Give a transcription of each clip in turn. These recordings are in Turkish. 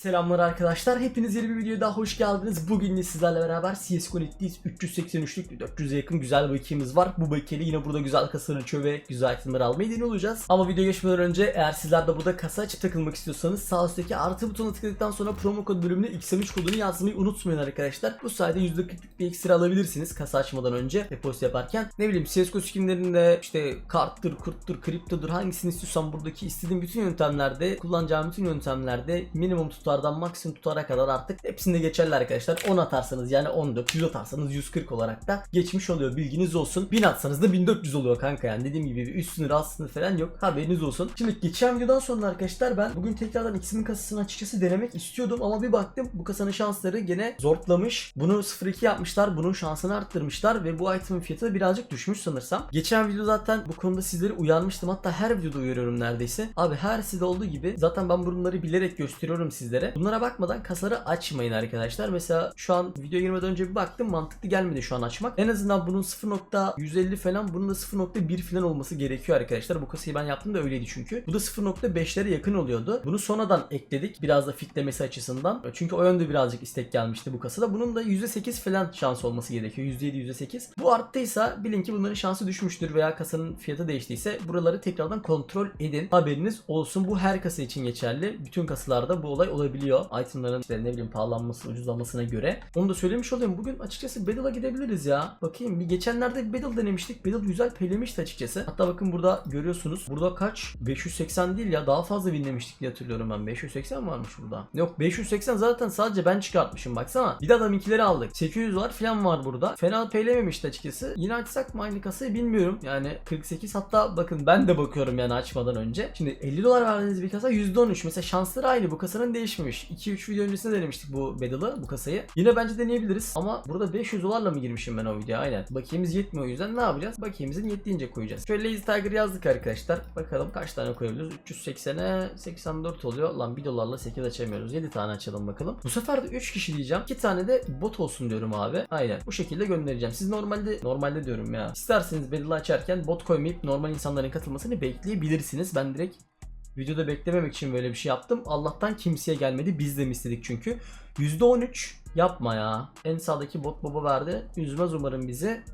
Selamlar arkadaşlar. Hepiniz yeni bir videoya daha hoş geldiniz. Bugün de sizlerle beraber CSGO Lig'deyiz. 383'lük 400'e yakın güzel bakiyemiz var. Bu bakiyeyle yine burada güzel kasaları açıyor ve güzel itemleri almayı deniyor olacağız. Ama video geçmeden önce eğer sizler de burada kasa açıp takılmak istiyorsanız sağ üstteki artı butonuna tıkladıktan sonra promo kod bölümüne XM3 kodunu yazmayı unutmayın arkadaşlar. Bu sayede %40'lık bir ekstra alabilirsiniz kasa açmadan önce depozito yaparken. Ne bileyim CSGO skinlerinde işte karttır, kurttur, kriptodur hangisini istiyorsan buradaki istediğin bütün yöntemlerde kullanacağım bütün yöntemlerde minimum tutardan maksimum tutara kadar artık hepsinde geçerli arkadaşlar. 10 atarsanız yani 14, 100 atarsanız 140 olarak da geçmiş oluyor bilginiz olsun. 1000 atsanız da 1400 oluyor kanka yani dediğim gibi bir üst sınır alt sınır falan yok haberiniz olsun. Şimdi geçen videodan sonra arkadaşlar ben bugün tekrardan X'min kasasını açıkçası denemek istiyordum ama bir baktım bu kasanın şansları gene zortlamış. Bunu 0-2 yapmışlar bunun şansını arttırmışlar ve bu itemin fiyatı da birazcık düşmüş sanırsam. Geçen video zaten bu konuda sizleri uyarmıştım hatta her videoda uyarıyorum neredeyse. Abi her sizde olduğu gibi zaten ben bunları bilerek gösteriyorum sizlere. Bunlara bakmadan kasaları açmayın arkadaşlar. Mesela şu an videoya girmeden önce bir baktım mantıklı gelmedi şu an açmak. En azından bunun 0.150 falan bunun da 0.1 falan olması gerekiyor arkadaşlar. Bu kasayı ben yaptım da öyleydi çünkü. Bu da 0.5'lere yakın oluyordu. Bunu sonradan ekledik biraz da fitlemesi açısından. Çünkü o yönde birazcık istek gelmişti bu kasada. Bunun da %8 falan şans olması gerekiyor. %7 %8. Bu arttıysa bilin ki bunların şansı düşmüştür veya kasanın fiyatı değiştiyse buraları tekrardan kontrol edin. Haberiniz olsun. Bu her kasa için geçerli. Bütün kasalarda bu olay olabiliyor. Itemların işte ne bileyim pahalanması, ucuzlamasına göre. Onu da söylemiş olayım. Bugün açıkçası Battle'a gidebiliriz ya. Bakayım bir geçenlerde bir Battle denemiştik. Battle güzel peylemişti açıkçası. Hatta bakın burada görüyorsunuz. Burada kaç? 580 değil ya. Daha fazla winlemiştik diye hatırlıyorum ben. 580 varmış burada. Yok 580 zaten sadece ben çıkartmışım baksana. Bir de adamınkileri aldık. 800 var falan var burada. Fena peylememişti açıkçası. Yine açsak mı aynı kasayı bilmiyorum. Yani 48 hatta bakın ben de bakıyorum yani açmadan önce. Şimdi 50 dolar verdiğiniz bir kasa %13. Mesela şansları aynı. Bu kasanın değişmemiş. 2-3 video öncesinde denemiştik bu Battle'ı, bu kasayı. Yine bence deneyebiliriz. Ama burada 500 dolarla mı girmişim ben o videoya? Aynen. Bakiyemiz yetmiyor o yüzden ne yapacağız? Bakiyemizin yettiğince koyacağız. Şöyle Lazy Tiger yazdık arkadaşlar. Bakalım kaç tane koyabiliyoruz? 380'e 84 oluyor. Lan 1 dolarla 8 açamıyoruz. 7 tane açalım bakalım. Bu sefer de 3 kişi diyeceğim. 2 tane de bot olsun diyorum abi. Aynen. Bu şekilde göndereceğim. Siz normalde normalde diyorum ya. İsterseniz Battle'ı açarken bot koymayıp normal insanların katılmasını bekleyebilirsiniz. Ben direkt Videoda beklememek için böyle bir şey yaptım. Allah'tan kimseye gelmedi. Biz de mi istedik çünkü. %13 yapma ya. En sağdaki bot baba verdi. Üzmez umarım bizi.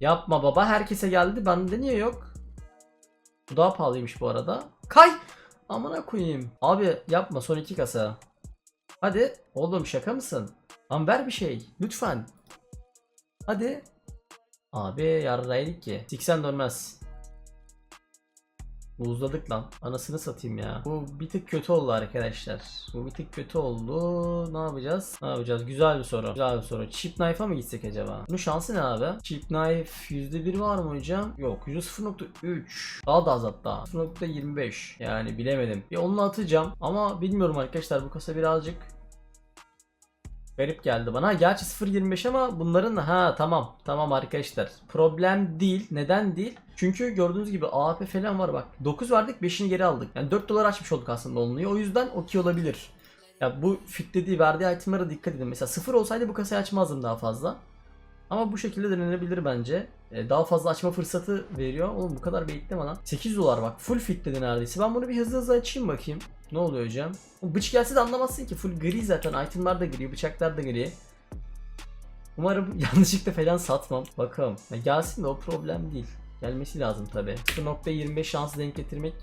Yapma baba. Herkese geldi. Bende niye yok? Bu daha pahalıymış bu arada. Kay! Amına koyayım. Abi yapma son iki kasa. Hadi. Oğlum şaka mısın? Lan ver bir şey. Lütfen. Hadi. Abi yarraydık ki. 80 dönmez. Uzladık lan. Anasını satayım ya. Bu bir tık kötü oldu arkadaşlar. Bu bir tık kötü oldu. Ne yapacağız? Ne yapacağız? Güzel bir soru. Güzel bir soru. Chip knife'a mı gitsek acaba? Bunun şansı ne abi? Chip knife %1 var mı hocam? Yok. %0.3. Daha da az hatta. 0.25. Yani bilemedim. Bir onunla atacağım. Ama bilmiyorum arkadaşlar. Bu kasa birazcık Garip geldi bana. Gerçi 0.25 ama bunların ha tamam tamam arkadaşlar. Problem değil. Neden değil? Çünkü gördüğünüz gibi AAP falan var bak. 9 verdik 5'ini geri aldık. Yani 4 dolar açmış olduk aslında onluyu. O yüzden okey olabilir. Ya bu fit dediği verdiği itemlara dikkat edin. Mesela 0 olsaydı bu kasayı açmazdım daha fazla. Ama bu şekilde denenebilir bence. Ee, daha fazla açma fırsatı veriyor. Oğlum bu kadar bekleme lan. 8 dolar bak. Full fit dedi neredeyse. Ben bunu bir hızlı hızlı açayım bakayım. Ne oluyor hocam? O bıç gelse de anlamazsın ki. Full gri zaten. Itemlar da gri. Bıçaklar da gri. Umarım yanlışlıkla falan satmam. Bakalım. Ya gelsin de o problem değil. Gelmesi lazım tabi. 0.25 şansı denk getirmek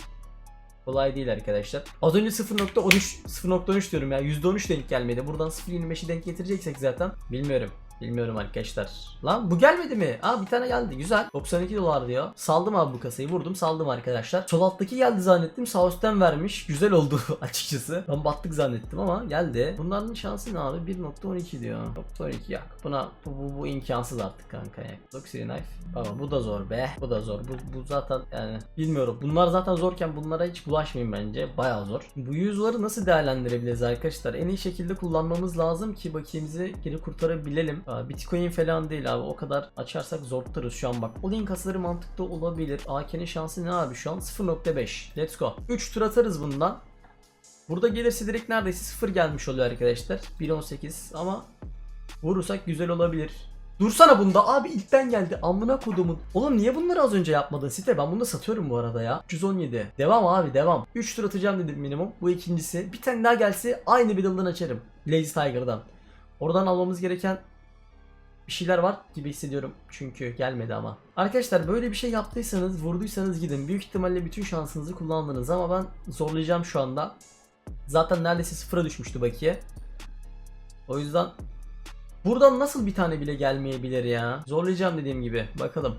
kolay değil arkadaşlar. Az önce 0.13 0.13 diyorum ya. %13 denk gelmedi. Buradan 0.25'i denk getireceksek zaten bilmiyorum. Bilmiyorum arkadaşlar. Lan bu gelmedi mi? Aa bir tane geldi. Güzel. 92 dolar diyor. Saldım abi bu kasayı. Vurdum saldım arkadaşlar. Sol alttaki geldi zannettim. Sağ üstten vermiş. Güzel oldu açıkçası. Ben battık zannettim ama geldi. Bunların şansı ne abi? 1.12 diyor. 1.12 yak. Buna bu, bu, bu imkansız artık kanka ya. Luxury knife. Baba bu da zor be. Bu da zor. Bu, bu zaten yani bilmiyorum. Bunlar zaten zorken bunlara hiç bulaşmayın bence. Bayağı zor. Bu yüzleri nasıl değerlendirebiliriz arkadaşlar? En iyi şekilde kullanmamız lazım ki bakiyemizi geri kurtarabilelim. Bitcoin falan değil abi. O kadar açarsak zor tutarız şu an bak. Olin kasaları mantıklı olabilir. AK'nin şansı ne abi şu an? 0.5. Let's go. 3 tur atarız bundan. Burada gelirse direkt neredeyse 0 gelmiş oluyor arkadaşlar. 1.18 ama vurursak güzel olabilir. Dursana bunda abi ilkten geldi amına kodumun. Oğlum niye bunları az önce yapmadın site? Ben bunu da satıyorum bu arada ya. 317. Devam abi devam. 3 tur atacağım dedim minimum. Bu ikincisi. Bir tane daha gelse aynı bidilden açarım. Lazy Tiger'dan. Oradan almamız gereken bir şeyler var gibi hissediyorum çünkü gelmedi ama. Arkadaşlar böyle bir şey yaptıysanız, vurduysanız gidin. Büyük ihtimalle bütün şansınızı kullandınız ama ben zorlayacağım şu anda. Zaten neredeyse sıfıra düşmüştü bakiye. O yüzden buradan nasıl bir tane bile gelmeyebilir ya. Zorlayacağım dediğim gibi. Bakalım.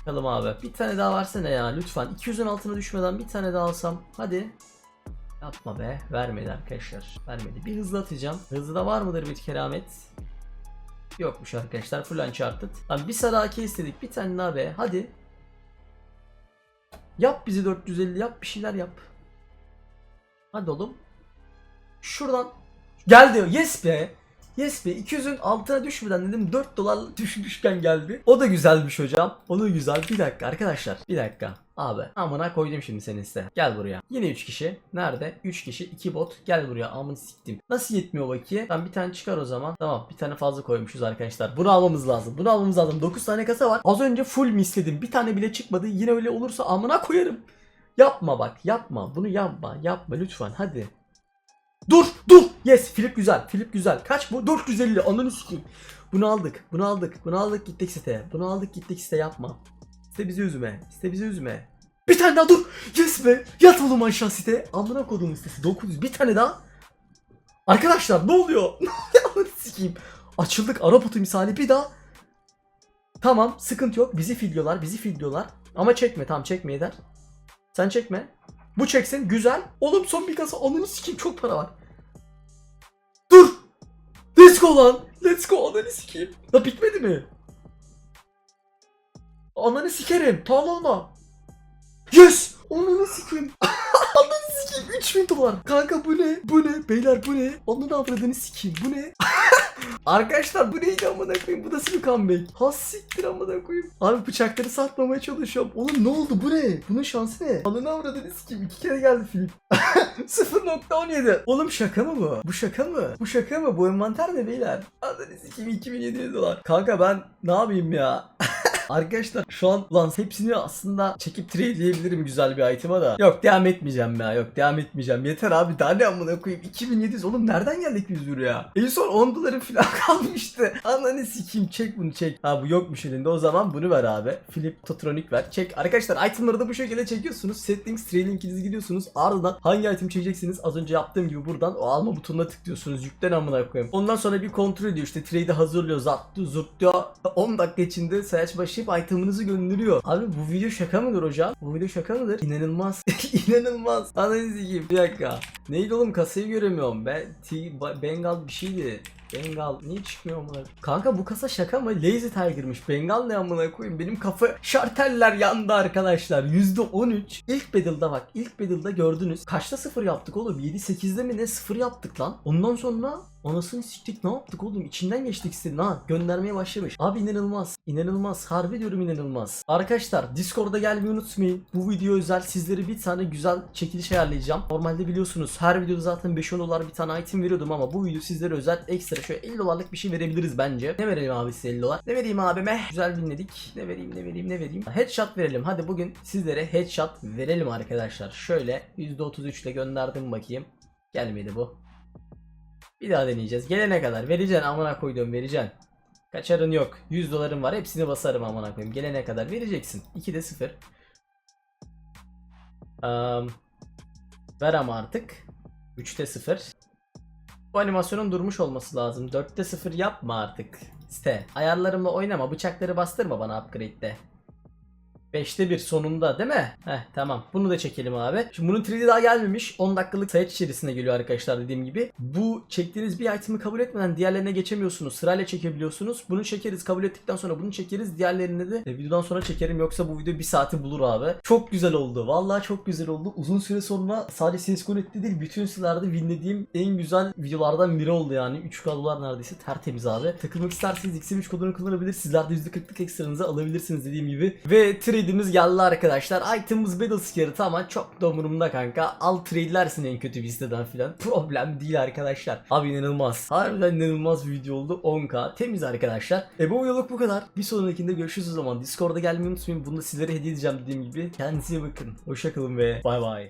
Bakalım abi. Bir tane daha versene ya lütfen. 200'ün altına düşmeden bir tane daha alsam. Hadi. Yapma be. Vermedi arkadaşlar. Vermedi. Bir hızlı atacağım. Hızlı da var mıdır bir keramet? Yokmuş arkadaşlar. Full uncharted. Lan bir saraki istedik. Bir tane daha be. Hadi. Yap bizi 450 yap. Bir şeyler yap. Hadi oğlum. Şuradan. Gel diyor. Yes be. Yes be. 200'ün altına düşmeden dedim 4 dolar düşmüşken geldi. O da güzelmiş hocam. O da güzel. Bir dakika arkadaşlar. Bir dakika. Abi amına koydum şimdi seni size. Gel buraya. Yine 3 kişi. Nerede? 3 kişi 2 bot. Gel buraya amını siktim. Nasıl yetmiyor bakiye? Tamam bir tane çıkar o zaman. Tamam bir tane fazla koymuşuz arkadaşlar. Bunu almamız lazım. Bunu almamız lazım. 9 tane kasa var. Az önce full misledim. Bir tane bile çıkmadı. Yine öyle olursa amına koyarım. Yapma bak yapma. Bunu yapma. Yapma lütfen hadi. Dur dur. Yes Filip güzel. Filip güzel. Kaç bu? 450. Ananı sikeyim. Bunu aldık. Bunu aldık. Bunu aldık gittik siteye. Bunu aldık gittik site yapma. Site bizi üzme. Site bizi üzme. Bir tane daha dur. Yes be. Yat oğlum aşağı site. Amına kodum sitesi. 900. Bir tane daha. Arkadaşlar ne oluyor? Ne oluyor? Sikeyim. Açıldık Arap otu misali bir daha. Tamam sıkıntı yok. Bizi filliyorlar. Bizi filliyorlar. Ama çekme. Tamam çekme yeter. Sen çekme. Bu çeksin. Güzel. Oğlum son bir kasa. Ananı sikeyim. Çok para var. Let's go lan. Let's go. Ananı sikeyim. La bitmedi mi? Ananı sikerim. Tamam olma. Yes. Ananı sikeyim. Ananı sikeyim. 3000 dolar. Kanka bu ne? Bu ne? Beyler bu ne? Ananı avradını sikeyim. Bu ne? Arkadaşlar bu neydi amına koyayım? Bu nasıl bir comeback? Has siktir amına koyayım. Abi bıçakları satmamaya çalışıyorum. Oğlum ne oldu? Bu ne? Bunun şansı ne? Ananı avradını sikeyim. İki kere geldi film. 0.17. Oğlum şaka mı bu? Bu şaka mı? Bu şaka mı? Bu envanter ne beyler? Sikeyim 2700 dolar. Kanka ben ne yapayım ya? Arkadaşlar şu an lan hepsini aslında çekip trade'leyebilirim güzel bir item'a da. Yok devam etmeyeceğim ya. Yok devam etmeyeceğim. Yeter abi daha ne amına koyayım. 2700 oğlum nereden geldik biz buraya? En son 10 dolarım falan kalmıştı. Ananı sikeyim çek bunu çek. Ha bu yokmuş elinde o zaman bunu ver abi. Flip Totronic ver. Çek. Arkadaşlar itemları da bu şekilde çekiyorsunuz. Settings trailing linkinizi gidiyorsunuz. Ardından hangi item çekeceksiniz az önce yaptığım gibi buradan o alma butonuna tıklıyorsunuz. Yüklen amına koyayım. Ondan sonra bir kontrol ediyor işte trade'i hazırlıyor. Zattı zurt diyor. 10 dakika içinde sayaç başlayıp item'ınızı gönderiyor. Abi bu video şaka mıdır hocam? Bu video şaka mıdır? İnanılmaz. İnanılmaz. Ananı sikeyim. Bir dakika. Neydi oğlum kasayı göremiyorum. Ben T Bengal bir şeydi. Bengal niye çıkmıyor bunlar? Kanka bu kasa şaka mı? Lazy Tiger'mış. Bengal ne amına koyayım? Benim kafa şarteller yandı arkadaşlar. %13. İlk Battle'da bak. ilk Battle'da gördünüz. Kaçta sıfır yaptık oğlum? 7-8'de mi ne sıfır yaptık lan? Ondan sonra anasını siktik ne yaptık oğlum? İçinden geçtik senin ha. Göndermeye başlamış. Abi inanılmaz. İnanılmaz. Harbi diyorum inanılmaz. Arkadaşlar Discord'a gelmeyi unutmayın. Bu video özel sizlere bir tane güzel çekiliş ayarlayacağım. Normalde biliyorsunuz her videoda zaten 5-10 dolar bir tane item veriyordum ama bu video sizlere özel ekstra şöyle 50 dolarlık bir şey verebiliriz bence. Ne verelim abi size 50 dolar? Ne vereyim abime? Güzel dinledik. Ne vereyim ne vereyim ne vereyim? Headshot verelim. Hadi bugün sizlere headshot verelim arkadaşlar. Şöyle %33 ile gönderdim bakayım. Gelmedi bu. Bir daha deneyeceğiz. Gelene kadar vereceksin amına koyduğum vereceksin. Kaçarın yok. 100 dolarım var. Hepsini basarım amına koyayım. Gelene kadar vereceksin. 2'de 0. Um, ver ama artık. 3'te 0. Bu animasyonun durmuş olması lazım. 4'te 0 yapma artık. İşte ayarlarımla oynama. Bıçakları bastırma bana upgrade'de. 5'te 1 sonunda değil mi? Heh tamam. Bunu da çekelim abi. Şimdi bunun 3D daha gelmemiş. 10 dakikalık sayaç içerisinde geliyor arkadaşlar dediğim gibi. Bu çektiğiniz bir item'i kabul etmeden diğerlerine geçemiyorsunuz. Sırayla çekebiliyorsunuz. Bunu çekeriz. Kabul ettikten sonra bunu çekeriz. Diğerlerini de e, videodan sonra çekerim. Yoksa bu video bir saati bulur abi. Çok güzel oldu. Vallahi çok güzel oldu. Uzun süre sonra sadece CSGO Net'te değil bütün silahlarda winlediğim en güzel videolardan biri oldu yani. 3K dolar neredeyse tertemiz abi. Takılmak isterseniz XM3 kodunu kullanabilir. Sizler de %40'lık ekstranızı alabilirsiniz dediğim gibi. Ve trade trade'imiz geldi arkadaşlar. Item'ımız Battle Scarlet ama çok da umurumda kanka. Al trade'lersin en kötü bir filan. Problem değil arkadaşlar. Abi inanılmaz. Harbiden inanılmaz bir video oldu. 10k. Temiz arkadaşlar. E bu videoluk bu kadar. Bir sonrakinde görüşürüz o zaman. Discord'a gelmeyi unutmayın. Bunu da sizlere hediye edeceğim dediğim gibi. Kendinize bakın. Hoşçakalın ve bay bay.